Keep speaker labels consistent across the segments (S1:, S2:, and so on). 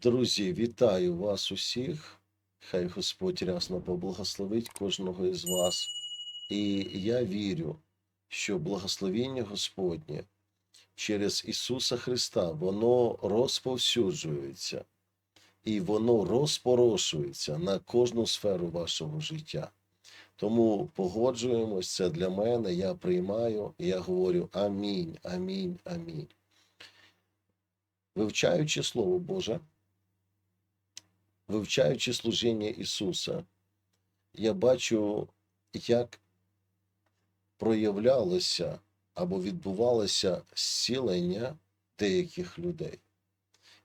S1: Друзі, вітаю вас усіх. Хай Господь рясно поблагословить кожного із вас. І я вірю, що благословіння Господнє через Ісуса Христа, воно розповсюджується і воно розпорошується на кожну сферу вашого життя. Тому погоджуємось, це для мене, я приймаю, я говорю амінь, амінь, амінь. Вивчаючи Слово Боже, вивчаючи служіння Ісуса, я бачу, як проявлялося або відбувалося зцілення деяких людей.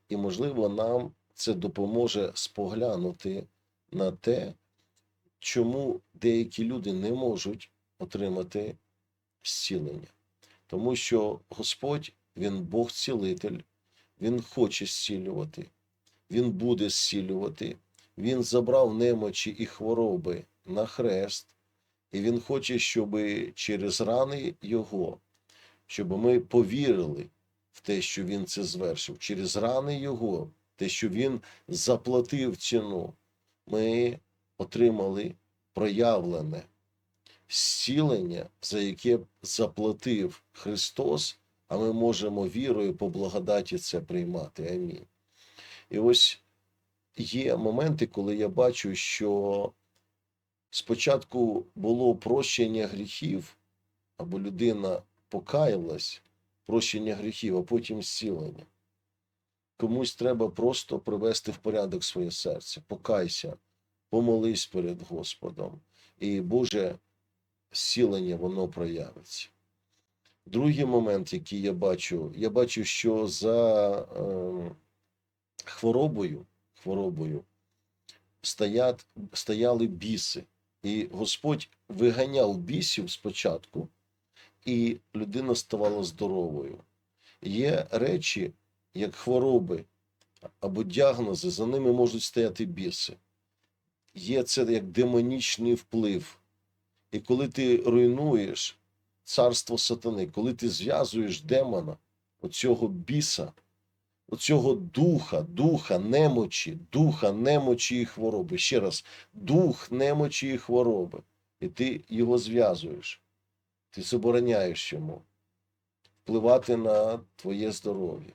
S1: І, можливо, нам це допоможе споглянути на те, чому деякі люди не можуть отримати зцілення. Тому що Господь, Він Бог цілитель, Він хоче зцілювати, Він буде зцілювати, Він забрав немочі і хвороби на хрест, і Він хоче, щоб через рани Його, щоб ми повірили в те, що Він це звершив, через рани Його, те, що Він заплатив ціну, ми отримали проявлене зцілення, за яке заплатив Христос, а ми можемо вірою по благодаті це приймати. Амінь. І ось є моменти, коли я бачу, що спочатку було прощення гріхів, або людина покаялась, прощення гріхів, а потім зцілення. Комусь треба просто привести в порядок своє серце, покайся, помолись перед Господом, і Боже зцілення воно проявиться. Другий момент, який я бачу, я бачу, що за е, хворобою, хворобою стоять, стояли біси, і Господь виганяв бісів спочатку, і людина ставала здоровою. Є речі, як хвороби або діагнози, за ними можуть стояти біси. Є це як демонічний вплив. І коли ти руйнуєш царство сатани, коли ти зв'язуєш демона, оцього біса, оцього духа, духа немочі, духа немочі і хвороби. Ще раз, дух немочі і хвороби. І ти його зв'язуєш, ти забороняєш йому впливати на твоє здоров'я.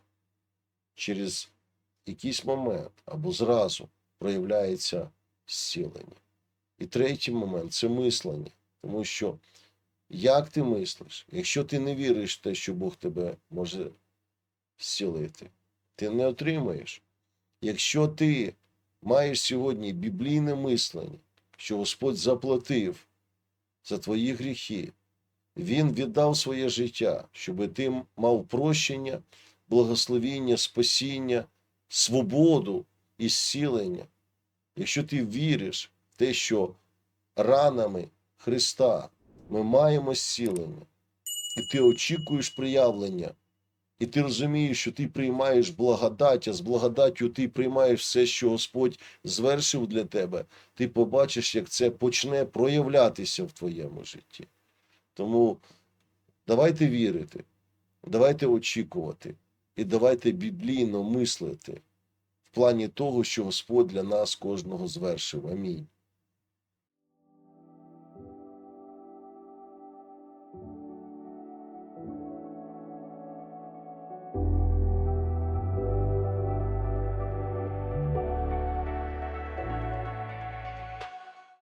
S1: Через якийсь момент або зразу проявляється зцілення. І третій момент це мислення. Тому що як ти мислиш, якщо ти не віриш в те, що Бог тебе може зцілити, ти не отримаєш. Якщо ти маєш сьогодні біблійне мислення, що Господь заплатив за твої гріхи, Він віддав своє життя, щоб ти мав прощення, благословіння, спасіння, свободу і зцілення. Якщо ти віриш в те, що ранами Христа ми маємо зцілення, і ти очікуєш проявлення, і ти розумієш, що ти приймаєш благодать, а з благодаттю ти приймаєш все, що Господь звершив для тебе, ти побачиш, як це почне проявлятися в твоєму житті. Тому давайте вірити, давайте очікувати і давайте біблійно мислити в плані того, що Господь для нас кожного звершив. Амінь.